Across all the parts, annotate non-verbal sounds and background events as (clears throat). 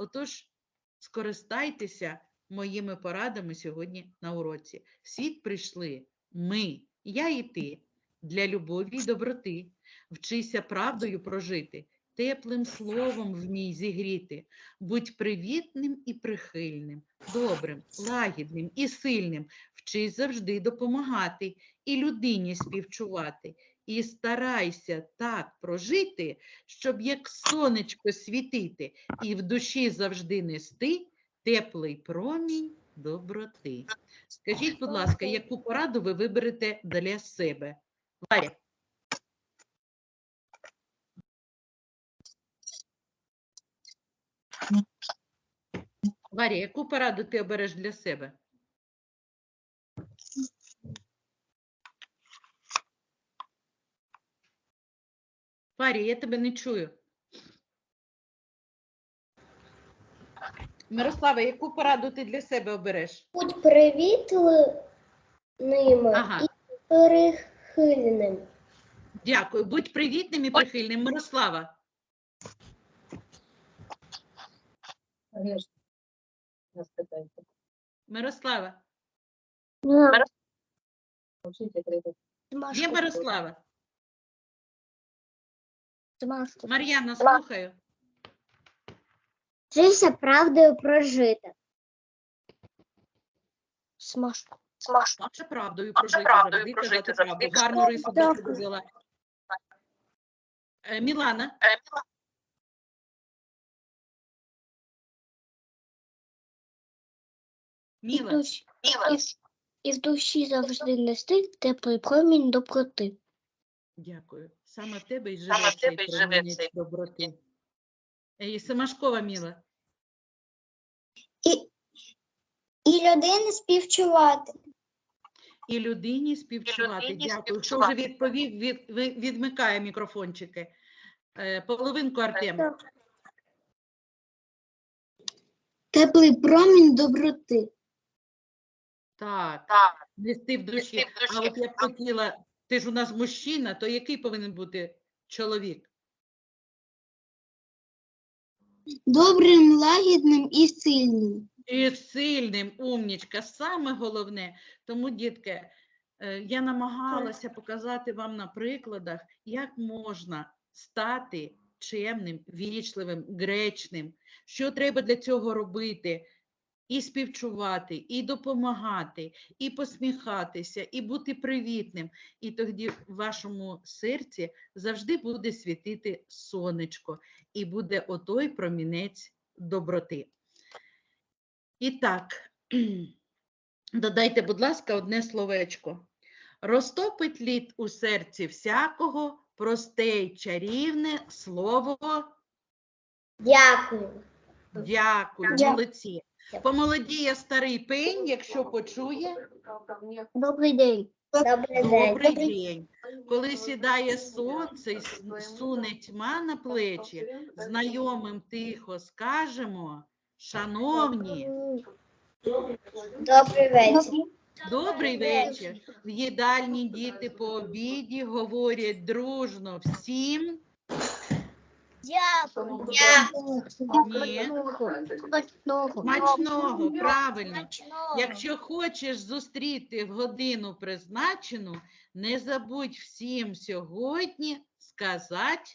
Отож, скористайтеся моїми порадами сьогодні на уроці. В Світ прийшли ми, я і ти, для любові й доброти. Вчися правдою прожити, теплим словом вмій зігріти. Будь привітним і прихильним, добрим, лагідним і сильним. Вчись завжди допомагати і людині співчувати. І старайся так прожити, щоб як сонечко світити, і в душі завжди нести теплий промінь доброти. Скажіть, будь ласка, яку пораду ви виберете для себе? Варя. Варя, яку пораду ти обереш для себе? Варя, я тебе не чую. Мирослава, яку пораду ти для себе обереш? Будь привітливим Ага. і перехильним. Дякую. Будь привітним і прихильним. Мирослава. Мирослава. Є Мирослава. Мар'яна, слухаю. Вчися правдою прожити. Смашку. Смашку. Наша правдою прожити, правдою завжди прожити, казати правду. Гарну рису себе взяла. Е, Мілана. І, Міла. в- і в душі завжди нести теплий промінь доброти. Дякую. Саме в тебе і Саме живе в цей тебе й живе цей. доброти. Е, Семашкова Міла. І, і людини співчувати. І людині співчувати. людині Дякую. Хто вже співчувати. відповів, від, ви- відмикає мікрофончики. Е, Половинку Артем. Теплий промінь доброти. Так, Так. нести в душі. Нести в А от я б хотіла, ти ж у нас мужчина, то який повинен бути чоловік? Добрим, лагідним і сильним. І сильним, умнічка, саме головне. Тому, дітки, е, я намагалася показати вам на прикладах, як можна стати чемним, вічливим, гречним, що треба для цього робити. І співчувати, і допомагати, і посміхатися, і бути привітним. І тоді в вашому серці завжди буде світити сонечко, і буде отой промінець доброти. І так, (clears throat) додайте, будь ласка, одне словечко. Розтопить лід у серці всякого, просте й чарівне слово Дякую. дякую, Дя- молодці. Помолодіє старий пень, якщо почує. Добрий день. Добрий Добрий день. Коли сідає сонце і суне тьма на плечі, знайомим тихо скажемо, шановні, Добрий вечір. Добрий вечір. В їдальні діти по обіді говорять дружно всім. Дякую. Ні. Смачного, правильно. Якщо хочеш зустріти в годину призначену, не забудь всім сьогодні сказати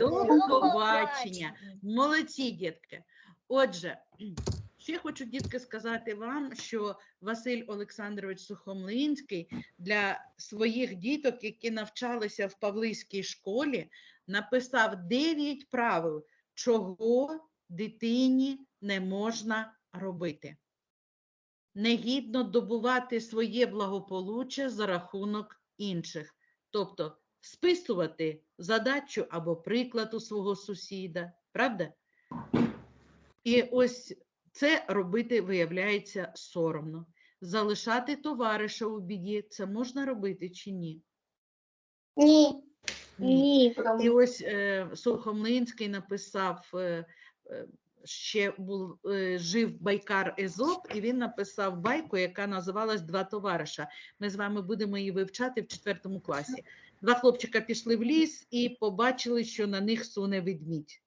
до побачення. Молодці, дітки. Отже, (clears throat) ще хочу, дітки, сказати вам, що Василь Олександрович Сухомлинський для своїх діток, які навчалися в Павлиській школі, написав 9 правил, чого дитині не можна робити. Негідно добувати своє благополуччя за рахунок інших, тобто списувати задачу або приклад у свого сусіда, правда? І ось це робити виявляється соромно. Залишати товариша у біді це можна робити чи ні? Ні. Ні. І ось е, Сухомлинський написав, е, е, ще був, е, жив байкар Езоп, і він написав байку, яка називалась Два товариша. Ми з вами будемо її вивчати в четвертому класі. Два хлопчика пішли в ліс і побачили, що на них суне ведмідь.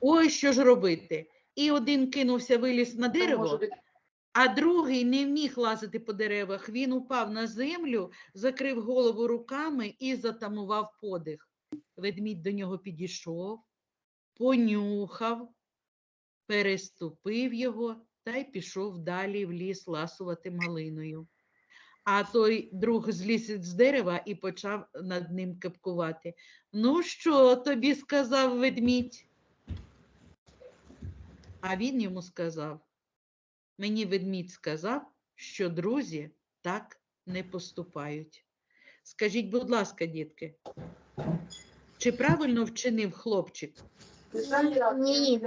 ой, що ж робити? І один кинувся, виліз на дерево, а другий не вміг лазити по деревах. Він упав на землю, закрив голову руками і затамував подих. Ведмідь до нього підійшов, понюхав, переступив його та й пішов далі в ліс ласувати малиною. А той друг зліз з дерева і почав над ним кепкувати. Ну, що тобі сказав ведмідь? А він йому сказав: Мені ведмідь сказав, що друзі так не поступають. Скажіть, будь ласка, дітки, чи правильно вчинив хлопчик? Ні.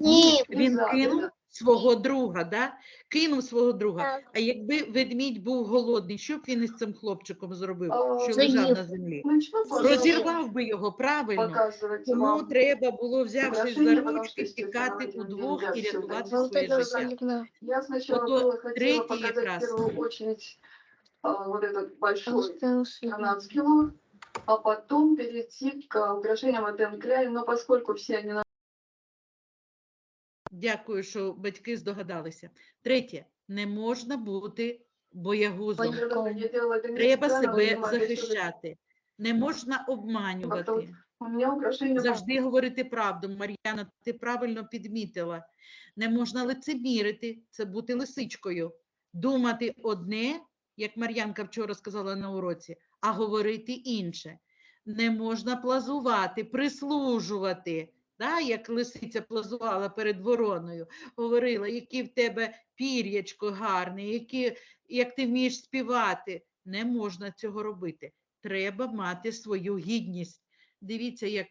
Ні. Він кинув свого друга, да? кинув свого друга. Так. А якби ведмідь був голодний, що б він із цим хлопчиком зробив, А, що лежав Заїв. на землі? Ну, ничего, пожалуйста, Розірвав би його правильно. показывать Тому вам. треба було, взявшись за Украшення, потому ручки, що, тікати естественно, удвох і нельзя всім рятувати так. Вот своє это життя. видно. Я сначала Ото было хотела третий показать якраз. в первую очередь а, вот этот большой Остался. канадский лук, а потом перейти к украшениям от Энкляй, но поскольку все они на Дякую, що батьки здогадалися. Третє, не можна бути боягузом. Треба себе захищати. Не можна обманювати. Украшения Завжди говорити правду. Мар'яна, ти правильно підмітила. Не можна лицемірити, це бути лисичкою. Думати одне, як Мар'янка вчора сказала на уроці, а говорити інше. Не можна плазувати, прислужувати. Да, як лисиця плазувала перед вороною, говорила, які в тебе пір'ячко гарне, які, як ти вмієш співати. Не можна цього робити. Треба мати свою гідність. Дивіться, як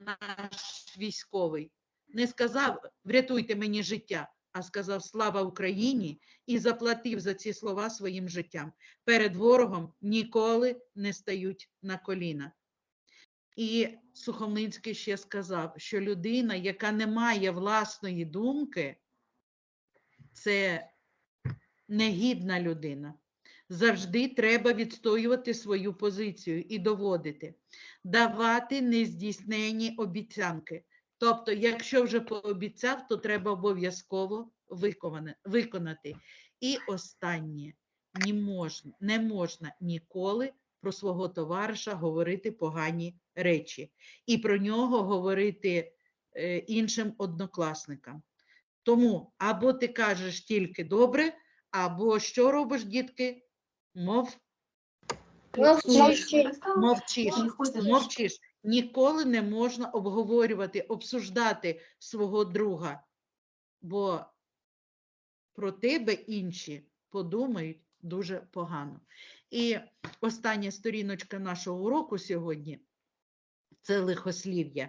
наш військовий не сказав врятуйте мені життя, а сказав слава Україні і заплатив за ці слова своїм життям. Перед ворогом ніколи не стають на коліна. І Сухомлинський ще сказав, що людина, яка не має власної думки, це негідна людина. Завжди треба відстоювати свою позицію і доводити, давати нездійснені обіцянки. Тобто, якщо вже пообіцяв, то треба обов'язково виконати. І останнє не можна, не можна ніколи про свого товариша говорити погані речі і про нього говорити е, іншим однокласникам. Тому або ти кажеш тільки добре, або що робиш, дітки? Мов Мовчи. Мовчиш, мовчиш. Ніколи не можна обговорювати, обсуждати свого друга, бо про тебе інші подумають дуже погано. І остання сторіночка нашого уроку сьогодні це лихослів'я.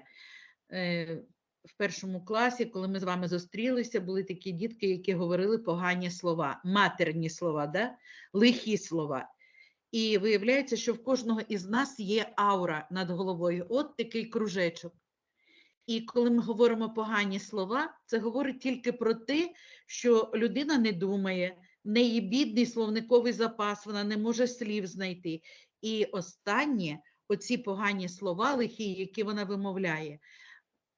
Е, В першому класі, коли ми з вами зустрілися, були такі дітки, які говорили погані слова, матерні слова, да? лихі слова. І виявляється, що в кожного із нас є аура над головою, от такий кружечок. І коли ми говоримо погані слова, це говорить тільки про те, що людина не думає, в неї бідний словниковий запас, вона не може слів знайти. І останнє, оці погані слова, лихі, які вона вимовляє,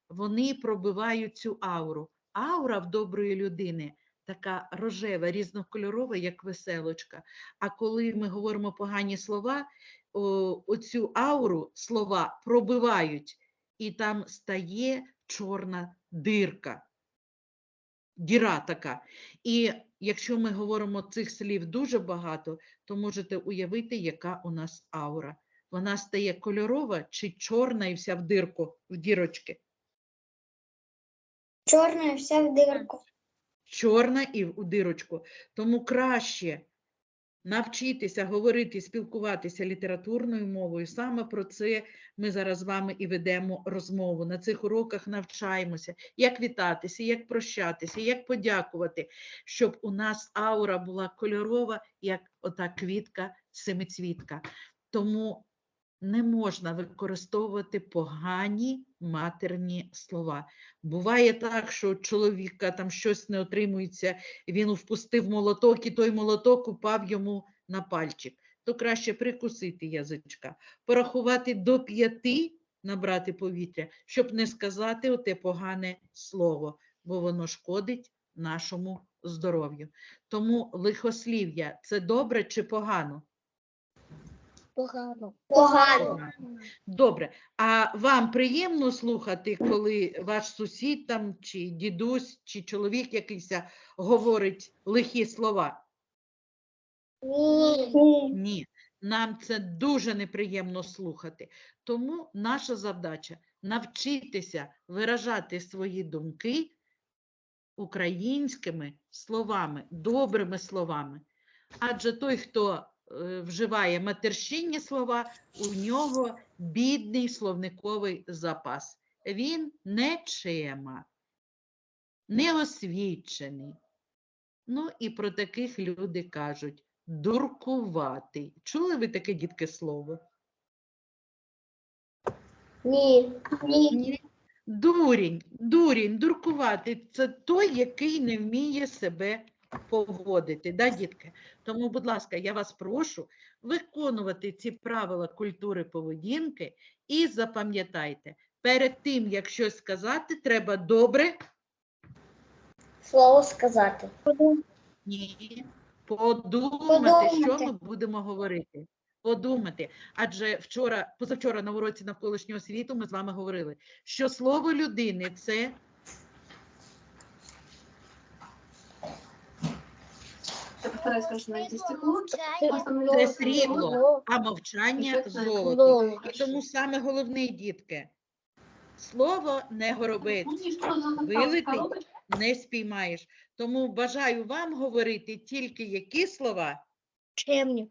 вони пробивають цю ауру. Аура в доброї людини така рожева, різнокольорова, як веселочка. А коли ми говоримо погані слова, о, оцю ауру слова пробивають, і там стає чорна дирка, діра така. І якщо ми говоримо цих слів дуже багато, то можете уявити, яка у нас аура. Вона стає кольорова чи чорна і вся в дирку, в дірочки. Чорна і вся в дирку. чорна і в- дирочку. Тому краще навчитися говорити, спілкуватися літературною мовою. Саме про це ми зараз з вами і ведемо розмову. На цих уроках навчаємося, як вітатися, як прощатися, як подякувати, щоб у нас аура була кольорова, як ота квітка, семицвітка. Тому не можна використовувати погані матерні слова. Буває так, що у чоловіка там щось не отримується, він впустив молоток, і той молоток упав йому на пальчик. То краще прикусити язичка, порахувати до п'яти набрати повітря, щоб не сказати оте погане слово, бо воно шкодить нашому здоров'ю. Тому лихослів'я це добре чи погано? Погано. Погано. Добре. А вам приємно слухати, коли ваш сусід там, чи дідусь, чи чоловік якийсь говорить лихі слова? Ні. Ні, нам це дуже неприємно слухати. Тому наша завдача навчитися виражати свої думки українськими словами, добрими словами. Адже той, хто вживає матерщинні слова, у нього бідний словниковий запас. Він не чема, неосвічений. Ну і про таких люди кажуть дуркуватий. Чули ви таке дітке слово? Ні. Ні. Ні. Дурінь, дурінь, дуркуватий це той, який не вміє себе поводити, да, дітки? Тому, будь ласка, я вас прошу виконувати ці правила культури поведінки і запам'ятайте, перед тим, як щось сказати, треба добре Слово сказати. Ні. Подумати, що ми будемо говорити. Подумати. Адже вчора, позавчора на уроці навколишнього світу ми з вами говорили, що слово людини це Я постараюсь, конечно, найти стекло. Це срібло, а мовчання золото. І тому саме головне, дітки, слово не горобець, Вилитий? не спіймаєш. Тому бажаю вам говорити тільки які слова Чемні.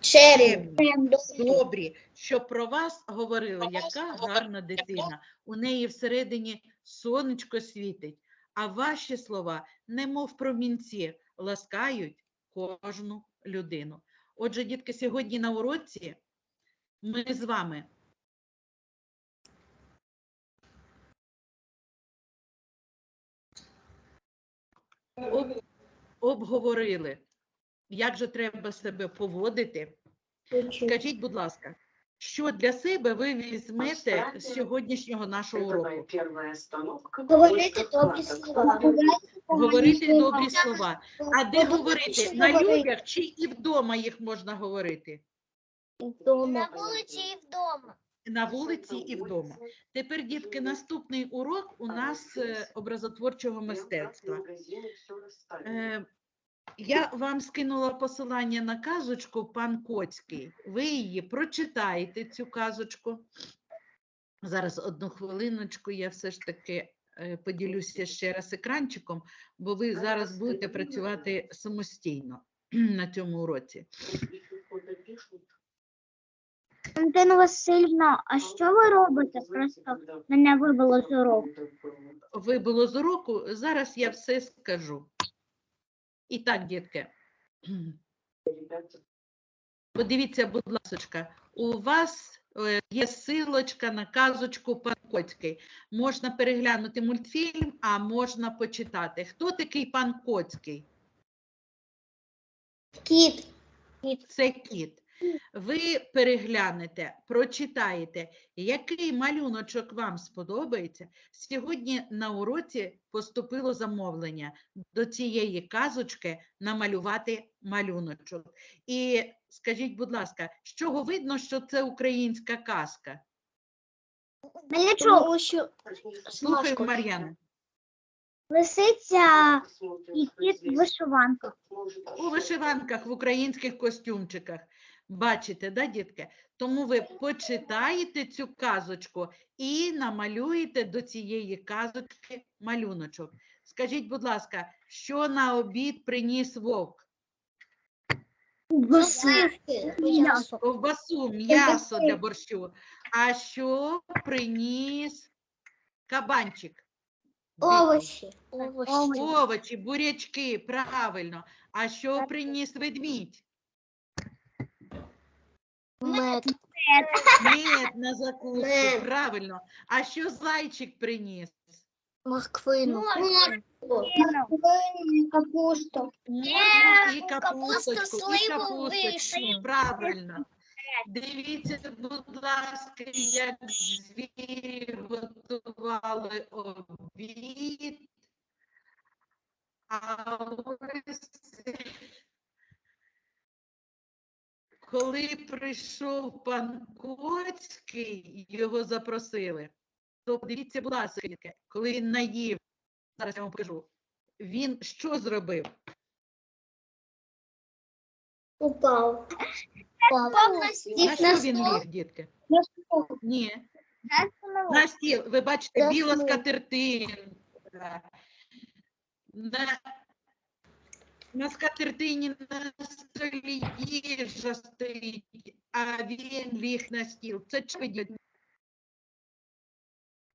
Чемні. Чемні. добрі, щоб про вас говорили, яка гарна дитина. У неї всередині сонечко світить, а ваші слова, немов промінці, ласкають кожну людину. Отже, дітки, сьогодні на уроці ми з вами об- обговорили, як же треба себе поводити. Скажіть, будь ласка, що для себе ви візьмете з сьогоднішнього нашого уроку? Говорити добрі слова. Говорити добрі слова. А де говорити? На людях чи і вдома їх можна говорити? На вулиці і вдома. На вулиці і вдома. Тепер, дітки, наступний урок у нас е, образотворчого мистецтва. Я вам скинула посилання на казочку пан Коцький. Ви її прочитаєте, цю казочку. Зараз одну хвилиночку, я все ж таки е, поділюся ще раз екранчиком, бо ви зараз будете працювати самостійно (clears throat) на цьому уроці. Валентина Васильівна, а що ви робите? Просто мене вибило з уроку. Вибило з уроку, зараз я все скажу. І так, дітки, подивіться, будь ласка, у вас е, є силочка на казочку пан Коцький. Можна переглянути мультфільм, а можна почитати. Хто такий пан Коцький? Кіт. Це кіт. Ви переглянете, прочитаєте, який малюночок вам сподобається. Сьогодні на уроці поступило замовлення до цієї казочки намалювати малюночок. І скажіть, будь ласка, з чого видно, що це українська казка? Малячок, Тому Слухаю. Мар'яна. лисиця і кіт в вишиванках. У вишиванках, в українських костюмчиках. Бачите, да, дітки? Тому ви почитаєте цю казочку і намалюєте до цієї казочки малюночок. Скажіть, будь ласка, що на обід приніс вовк? М'ясо. Ковбасу, м'ясо для борщу. А що приніс кабанчик? Овочі. Овочі. Овочі, бурячки, правильно. А що приніс ведмідь? Мед. Мед на закуску, Мед. правильно. А що зайчик приніс? Морквину. Капуста. Моркву і капусту, капусточку, і сливу, капусточку, вишню. правильно. Дивіться, будь ласка, як звірі готували обід. А ось коли прийшов пан Коцький, його запросили, то подивіться, будь ласка, коли він наїв, зараз я вам покажу, він що зробив? Упав. Упав. На що він ліг, дітки? Ні. На стіл, ви бачите, біла стіл. скатертинка. На, на скатертині на столі їжа стоїть, а він ліг на стіл. Це дітки?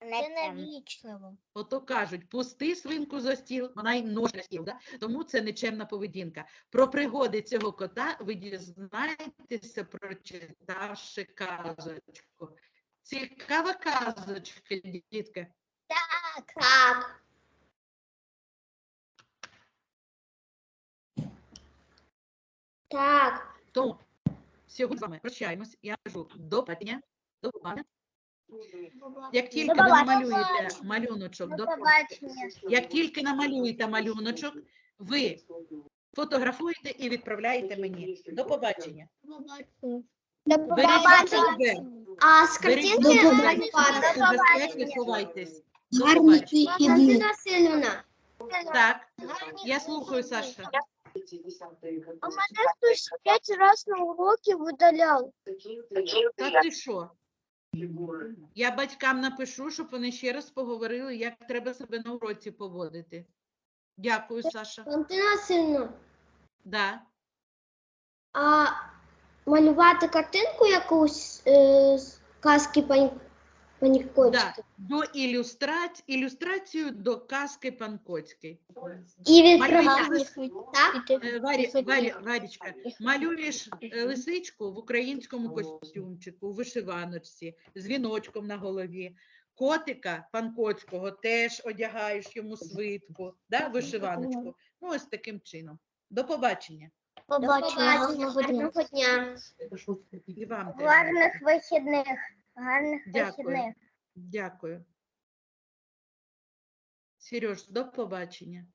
Це навічливо. Ото кажуть, пусти свинку за стіл, вона й нож на стіл. Да? Тому це нечемна поведінка. Про пригоди цього кота ви дізнаєтеся, прочитавши казочку. Цікава казочка, дітки. Так. Так. Так. Тому сьогодні з вами прощаємось. Я кажу до побачення. До побачення. Як тільки ви намалюєте малюночок, до як тільки намалюєте малюночок, ви фотографуєте і відправляєте мені. До побачення. До себе. А з картинки. У ховайтесь. До Гарних Васильівна, Так, я слухаю, Саша. А мене хтось п'ять разів на уроки видаляв. Та ти що? Я батькам напишу, щоб вони ще раз поговорили, як треба себе на уроці поводити. Дякую, Саша. Валентина Васильівна, Да. а малювати картинку якусь е, з казки пані, пані Да. До ілюстрації, ілюстрацію до казки пан Коцький. І Малюєте відправляти. Так? Е, Варі, Варі, Варічка, малюєш е, лисичку в українському костюмчику, у вишиваночці, з віночком на голові. Котика пан Коцького теж одягаєш йому свитку, да, вишиваночку. Ну, ось таким чином. До побачення. Побачення. Гарного дня. І вам теж. Гарних вихідних. Гарних Дякую. вихідних. Дякую. Сереж, до побачення.